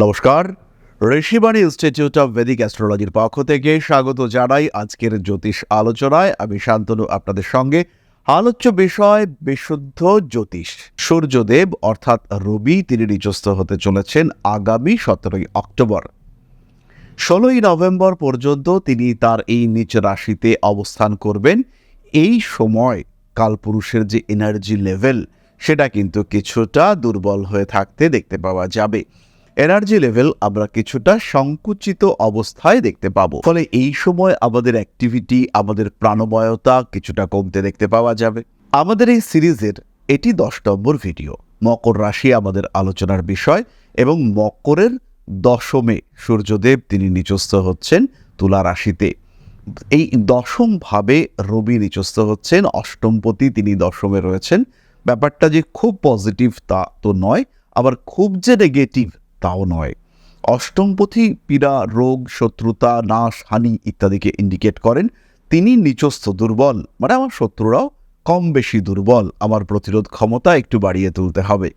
নমস্কার। Rishibani institute of Vedic অ্যাস্ট্রোলজির পক্ষ থেকে স্বাগত জানাই আজকের জ্যোতিষ আলোচনায়। আমি শান্তনু, আপনাদের সঙ্গে। আলোচ্য বিষয়, বিশুদ্ধ জ্যোতিষ। সূর্যদেব, অর্থাৎ রবি, তিনি নিচস্থ হতে চলেছেন আগামী সতেরোই অক্টোবর। ষোলোই নভেম্বর পর্যন্ত তিনি তার এই নিচ রাশিতে অবস্থান করবেন। এই সময় কালপুরুষের যে এনার্জি লেভেল সেটা কিন্তু কিছুটা দুর্বল হয়ে থাকতে দেখতে পাওয়া যাবে। এনার্জি লেভেল আমরা কিছুটা সংকুচিত অবস্থায় দেখতে পাবো। ফলে এই সময় আমাদের অ্যাক্টিভিটি আমাদের প্রাণময়তা কিছুটা কমতে দেখতে পাওয়া যাবে। আমাদের এই সিরিজের এটি দশ নম্বর ভিডিও মকর রাশি আমাদের আলোচনার বিষয় এবং মকরের দশমে সূর্যদেব তিনি নিচস্থ হচ্ছেন তুলা রাশিতে। এই দশম ভাবে রবি নিচস্থ হচ্ছেন, অষ্টমপতি তিনি দশমে রয়েছেন। ব্যাপারটা যে খুব পজিটিভ তা তো নয়, আবার খুব যে নেগেটিভ তাও নয়। অষ্টমপতি পীড়া, রোগ, শত্রুতা, নাশ, হানি ইত্যাদিকে ইন্ডিকেট করেন। তিনি নিচস্থ দুর্বল। মানে আমার শত্রুরাও কম বেশি দুর্বল। আমার প্রতিরোধ ক্ষমতা একটু বাড়িয়ে তুলতে হবে।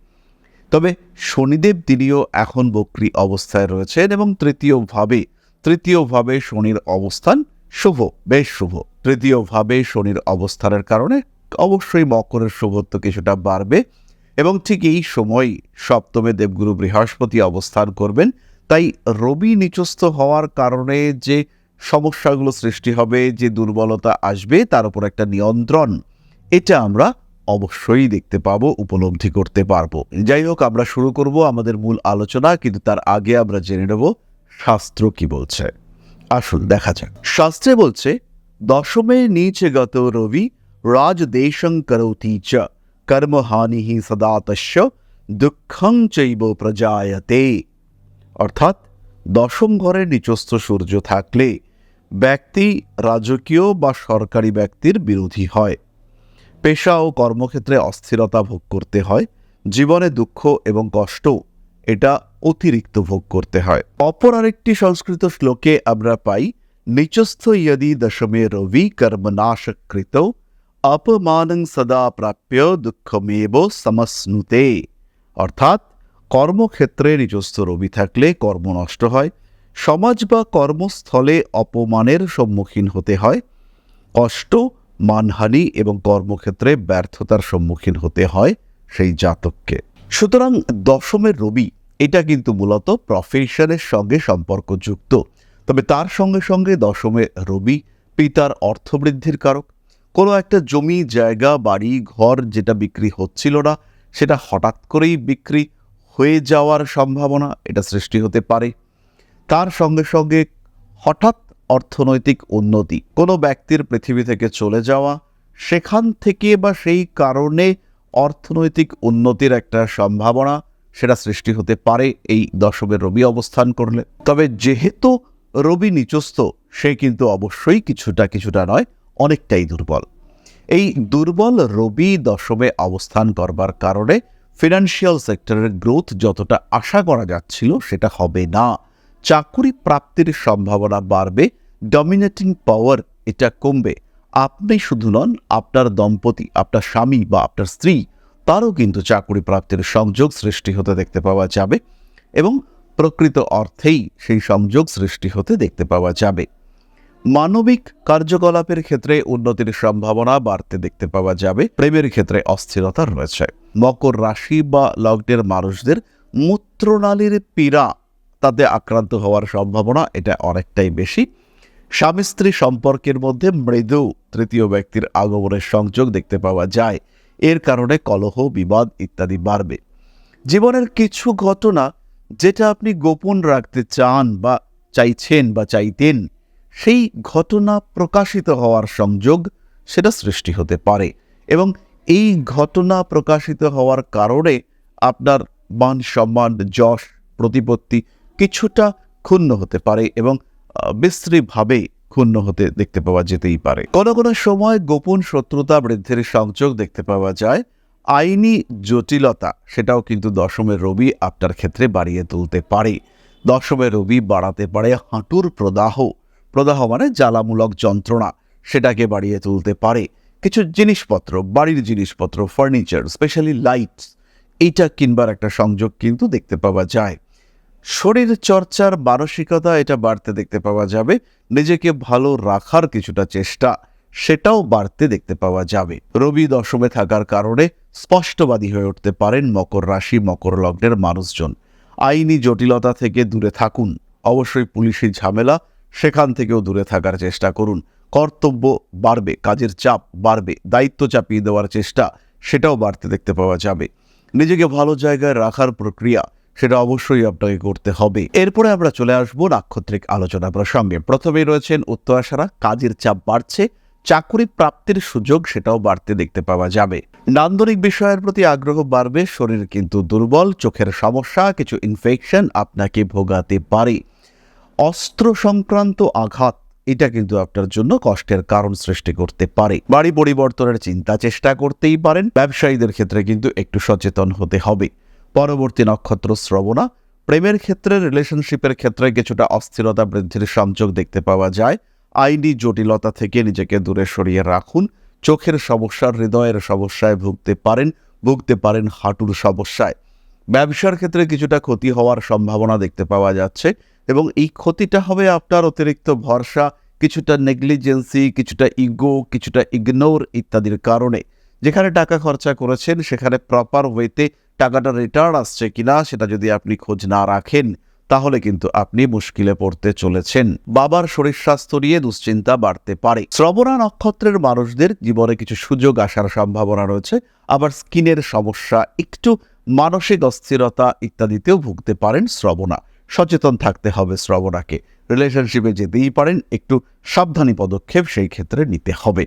তবে শনিদেব তিনিও এখন বক্রি অবস্থায় রয়েছেন এবং তৃতীয়ভাবে তৃতীয়ভাবে শনির অবস্থান শুভ, বেশ শুভ। তৃতীয়ভাবে শনির অবস্থানের কারণে অবশ্যই মকরের শুভত্ব কিছুটা বাড়বে। এবং ঠিক এই সময় সপ্তমে দেবগুরু বৃহস্পতি অবস্থান করবেন। তাই রবি নিচস্থ হওয়ার কারণে যে সমস্যাগুলো সৃষ্টি হবে, যে দুর্বলতা আসবে, তার উপর একটা নিয়ন্ত্রণ, এটা আমরা অবশ্যই দেখতে পাবো, উপলব্ধি করতে পারব। যাই হোক, আমরা শুরু করব আমাদের মূল আলোচনা, কিন্তু তার আগে আমরা জেনে নেব শাস্ত্র কি বলছে। আসুন, দেখা যাক। শাস্ত্রে বলছে, দশমে নিচে গত রবি রাজদেশং করোতি চ। কর্মহানি সদা তস্য দুঃখং চৈব প্রজায়তে অর্থাৎ দশম ঘরে নিচস্থ সূর্য থাকলে ব্যক্তি রাজকীয় বা সরকারি ব্যক্তির বিরোধী হয়। পেশা ও কর্মক্ষেত্রে অস্থিরতা ভোগ করতে হয়, জীবনে দুঃখ এবং কষ্ট, এটা অতিরিক্ত ভোগ করতে হয়। অপর আরেকটি সংস্কৃত শ্লোকে আমরা পাই, নিচস্থ ইয়দি দশমে রবি কর্মনাশকৃত অপমানং সদা প্রাপ্য দুঃখমেব সমস্নুতে অর্থাৎ কর্মক্ষেত্রে নিজস্ব রবি থাকলে কর্ম নষ্ট হয় সমাজ বা কর্মস্থলে অপমানের সম্মুখীন হতে হয়। কষ্ট, মানহানি এবং কর্মক্ষেত্রে ব্যর্থতার সম্মুখীন হতে হয় সেই জাতককে। সুতরাং দশমের রবি, এটা কিন্তু মূলত প্রফেশনের সঙ্গে সম্পর্কযুক্ত। তবে তার সঙ্গে সঙ্গে দশমে রবি পিতার অর্থবৃদ্ধির কারক। কোনো একটা জমি, জায়গা, বাড়ি, ঘর যেটা বিক্রি হচ্ছিল না, সেটা হঠাৎ করেই বিক্রি হয়ে যাওয়ার সম্ভাবনা এটা সৃষ্টি হতে পারে। তার সঙ্গে সঙ্গে হঠাৎ অর্থনৈতিক উন্নতি, কোনো ব্যক্তির পৃথিবী থেকে চলে যাওয়া, সেখান থেকে বা সেই কারণে অর্থনৈতিক উন্নতির একটা সম্ভাবনা সেটা সৃষ্টি হতে পারে এই দশমের রবি অবস্থান করলে। তবে যেহেতু রবি নিচস্থ, সে কিন্তু অবশ্যই কিছুটা কিছুটা নয় অনেকটাই দুর্বল। এই দুর্বল রবি দশমে অবস্থান করবার কারণে ফিনান্সিয়াল সেক্টরের গ্রোথ যতটা আশা করা যাচ্ছিল সেটা হবে না। চাকুরি প্রাপ্তির সম্ভাবনা বাড়বে ডমিনেটিং পাওয়ার এটা কমবে। আপনি শুধু নন, আপনার দম্পতি, আপনার স্বামী বা আপনার স্ত্রী, তারও কিন্তু চাকুরি প্রাপ্তির সংযোগ সৃষ্টি হতে দেখতে পাওয়া যাবে এবং প্রকৃত অর্থেই সেই সংযোগ সৃষ্টি হতে দেখতে পাওয়া যাবে। মানবিক কার্যকলাপের ক্ষেত্রে উন্নতির সম্ভাবনা বাড়তে দেখতে পাওয়া যাবে। প্রেমের ক্ষেত্রে অস্থিরতা রয়েছে। মকর রাশি বা লগ্নের মানুষদের মূত্রনালীর পীড়া তাতে আক্রান্ত হওয়ার সম্ভাবনা এটা অনেকটাই বেশি। স্বামী স্ত্রী সম্পর্কের মধ্যে মৃদু তৃতীয় ব্যক্তির আগমনের সংযোগ দেখতে পাওয়া যায়। এর কারণে কলহ, বিবাদ ইত্যাদি বাড়বে। জীবনের কিছু ঘটনা যেটা আপনি গোপন রাখতে চান বা চাইছেন বা চাইতেন সেই ঘটনা প্রকাশিত হওয়ার সংযোগ সেটা সৃষ্টি হতে পারে এবং এই ঘটনা প্রকাশিত হওয়ার কারণে আপনার মান সম্মান, যশ, প্রতিপত্তি কিছুটা ক্ষুণ্ণ হতে পারে এবং বিশ্রীভাবে ক্ষুণ্ণ হতে দেখতে পাওয়া যেতেই পারে। কোনো কোনো সময় গোপন শত্রুতা বৃদ্ধির সংযোগ দেখতে পাওয়া যায়। আইনি জটিলতা সেটাও কিন্তু দশমের রবি আপনার ক্ষেত্রে বাড়িয়ে তুলতে পারে। দশমের রবি বাড়াতে পারে হাঁটুর প্রদাহ প্রদাহ মানে জ্বালামূলক যন্ত্রণা। সেটাকে বাড়িয়ে তুলতে পারে কিছু জিনিসপত্র, বাড়ির জিনিসপত্র ফার্নিচার স্পেশালি লাইটস এইটা কিনবার একটা সংযোগ কিন্তু দেখতে পাওয়া যায়। শরীর চর্চার মানসিকতা এটা বাড়তে দেখতে পাওয়া যাবে, নিজেকে ভালো রাখার কিছুটা চেষ্টা সেটাও বাড়তে দেখতে পাওয়া যাবে। রবি দশমে থাকার কারণে স্পষ্টবাদী হয়ে উঠতে পারেন মকর রাশি, মকর লগ্নের মানুষজন। আইনি জটিলতা থেকে দূরে থাকুন। অবশ্যই পুলিশি ঝামেলা সেখান থেকেও দূরে থাকার চেষ্টা করুন। কর্তব্য বাড়বে, কাজের চাপ বাড়বে, দায়িত্ব চাপিয়ে দেওয়ার চেষ্টা, সেটাও বাড়তে দেখতে পাওয়া যাবে। নিজেকে ভালো জায়গায় রাখার প্রক্রিয়া, সেটা অবশ্যই আপনাকে করতে হবে। এরপরে আমরা চলে আসব নাক্ষত্রিক আলোচনা প্রসঙ্গে। প্রথমেই রয়েছেন উত্তরাশারা কাজের চাপ বাড়ছে, চাকরি প্রাপ্তির সুযোগ সেটাও বাড়তে দেখতে পাওয়া যাবে। নান্দনিক বিষয়ের প্রতি আগ্রহ বাড়বে, শরীর কিন্তু দুর্বল, চোখের সমস্যা, কিছু ইনফেকশন আপনাকে ভোগাতে পারে। অস্ত্র সংক্রান্ত আঘাত, এটা কিন্তু আপনার জন্য কষ্টের কারণ সৃষ্টি করতে পারে। বাড়ি পরিবর্তনের চিন্তা চেষ্টা করতেই পারেন, ব্যবসায়ীদের ক্ষেত্রে কিন্তু একটু সচেতন হতে হবে। পরবর্তী নক্ষত্র শ্রবণা, প্রেমের ক্ষেত্রে রিলেশনশিপের ক্ষেত্রে কিছুটা অস্থিরতা বৃদ্ধির সংযোগ দেখতে পাওয়া যায়। আইনি জটিলতা থেকে নিজেকে দূরে সরিয়ে রাখুন। চোখের সমস্যা, হৃদয়ের সমস্যায় ভুগতে পারেন ভুগতে পারেন হাঁটুর সমস্যায়। ব্যবসার ক্ষেত্রে কিছুটা ক্ষতি হওয়ার সম্ভাবনা দেখতে পাওয়া যাচ্ছে। এবং এই ক্ষতিটা হবে আপনার অতিরিক্ত ভরসা, কিছুটা নেগলিজেন্সি, কিছুটা ইগো, কিছুটা ইগনোর ইত্যাদির কারণে। যেখানে টাকা খরচা করেছেন, সেখানে প্রপার ওয়েতে টাকাটা রিটার্ন আসছে কিনা, সেটা যদি আপনি খোঁজ না রাখেন, তাহলে কিন্তু আপনি মুশকিলে পড়তে চলেছেন। বাবার শরীর স্বাস্থ্য নিয়ে দুশ্চিন্তা বাড়তে পারে। শ্রবণা নক্ষত্রের মানুষদের জীবনে কিছু সুযোগ আসার সম্ভাবনা রয়েছে। আবার স্কিনের সমস্যা, একটু মানসিক অস্থিরতা ইত্যাদিতেও ভুগতে পারেন শ্রবণা সচেতন থাকতে হবে শ্রবণাকে। রিলেশনশিপে যেতেই পারেন, একটু সাবধানী পদক্ষেপ সেই ক্ষেত্রে নিতে হবে।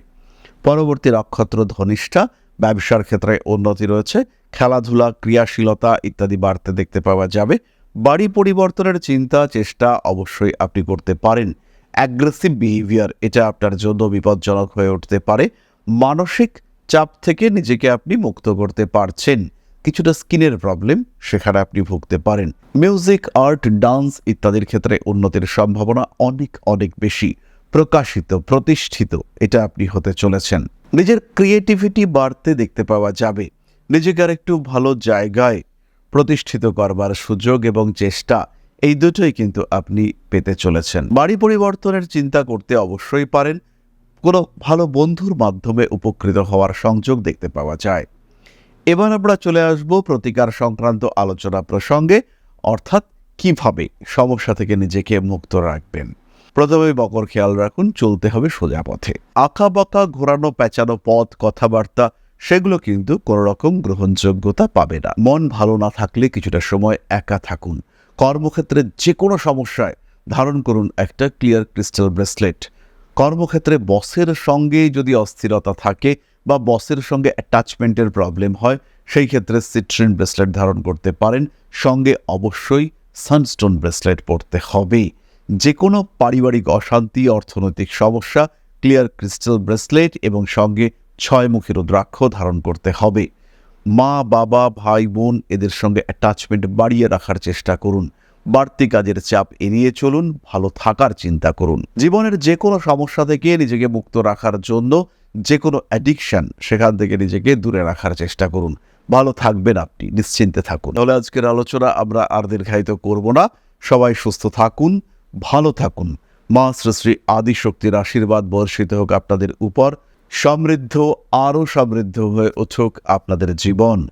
পরবর্তী নক্ষত্র ধনিষ্ঠা, ব্যবসার ক্ষেত্রে উন্নতি রয়েছে, খেলাধুলা, ক্রিয়াশীলতা ইত্যাদি বাড়তে দেখতে পাওয়া যাবে। বাড়ি পরিবর্তনের চিন্তা, চেষ্টা অবশ্যই আপনি করতে পারেন। অ্যাগ্রেসিভ বিহেভিয়ার এটা আপনার জন্য বিপজ্জনক হয়ে উঠতে পারে। মানসিক চাপ থেকে নিজেকে আপনি মুক্ত করতে পারছেন। কিছুটা স্কিনের প্রবলেম সেখানে আপনি ভুগতে পারেন। মিউজিক, আর্ট, ডান্স ইত্যাদির ক্ষেত্রে উন্নতির সম্ভাবনা অনেক অনেক বেশি। প্রকাশিত, প্রতিষ্ঠিত, এটা আপনি হতে চলেছেন। নিজের ক্রিয়েটিভিটি বাড়তে দেখতে পাওয়া যাবে। নিজেকে আর একটু ভালো জায়গায় প্রতিষ্ঠিত করবার সুযোগ এবং চেষ্টা, এই দুটোই কিন্তু আপনি পেতে চলেছেন। বাড়ি পরিবর্তনের চিন্তা করতে অবশ্যই পারেন। কোনো ভালো বন্ধুর মাধ্যমে উপকৃত হওয়ার সংযোগ দেখতে পাওয়া যায়। এবার আমরা চলে আসব প্রতিকার সংক্রান্ত আলোচনা প্রসঙ্গে, অর্থাৎ কীভাবে সমস্যা থেকে নিজেকে মুক্ত রাখবেন। প্রথমে বকর খেয়াল রাখুন, চলতে হবে সোজা পথে। আঁকা বাঁকা ঘোরানো, পেঁচানো পথ, কথাবার্তা, সেগুলো কিন্তু কোনো রকম গ্রহণযোগ্যতা পাবে না। মন ভালো না থাকলে কিছুটা সময় একা থাকুন। কর্মক্ষেত্রে যে কোনো সমস্যায় ধারণ করুন একটা ক্লিয়ার ক্রিস্টাল ব্রেসলেট। কর্মক্ষেত্রে বসের সঙ্গে যদি অস্থিরতা থাকে বা বসের সঙ্গে অ্যাটাচমেন্টের প্রবলেম হয়, সেই ক্ষেত্রে সিট্রিন ব্রেসলেট ধারণ করতে পারেন। সঙ্গে অবশ্যই সানস্টোন ব্রেসলেট পরতে হবে। যে কোনো পারিবারিক অশান্তি, অর্থনৈতিক সমস্যা ক্লিয়ার ক্রিস্টাল ব্রেসলেট এবং সঙ্গে ছয়মুখী রুদ্রাক্ষ ধারণ করতে হবে। মা, বাবা, ভাই, বোন, এদের সঙ্গে অ্যাটাচমেন্ট বাড়িয়ে রাখার চেষ্টা করুন। বাড়তি কাজের চাপ এড়িয়ে চলুন, ভালো থাকার চিন্তা করুন। জীবনের যে কোনো সমস্যা থেকে নিজেকে মুক্ত রাখার জন্য যে কোনো অ্যাডিকশন সেখান থেকে নিজেকে দূরে রাখার চেষ্টা করুন। ভালো থাকবেন আপনি, নিশ্চিন্তে থাকুন। তাহলে আজকের আলোচনা আমরা আর দীর্ঘায়িত করব না। সবাই সুস্থ থাকুন, ভালো থাকুন। মা শ্রী শ্রী আদিশক্তির আশীর্বাদ বর্ষিত হোক আপনাদের উপর। সমৃদ্ধ, আরও সমৃদ্ধ হয়ে উঠুক আপনাদের জীবন।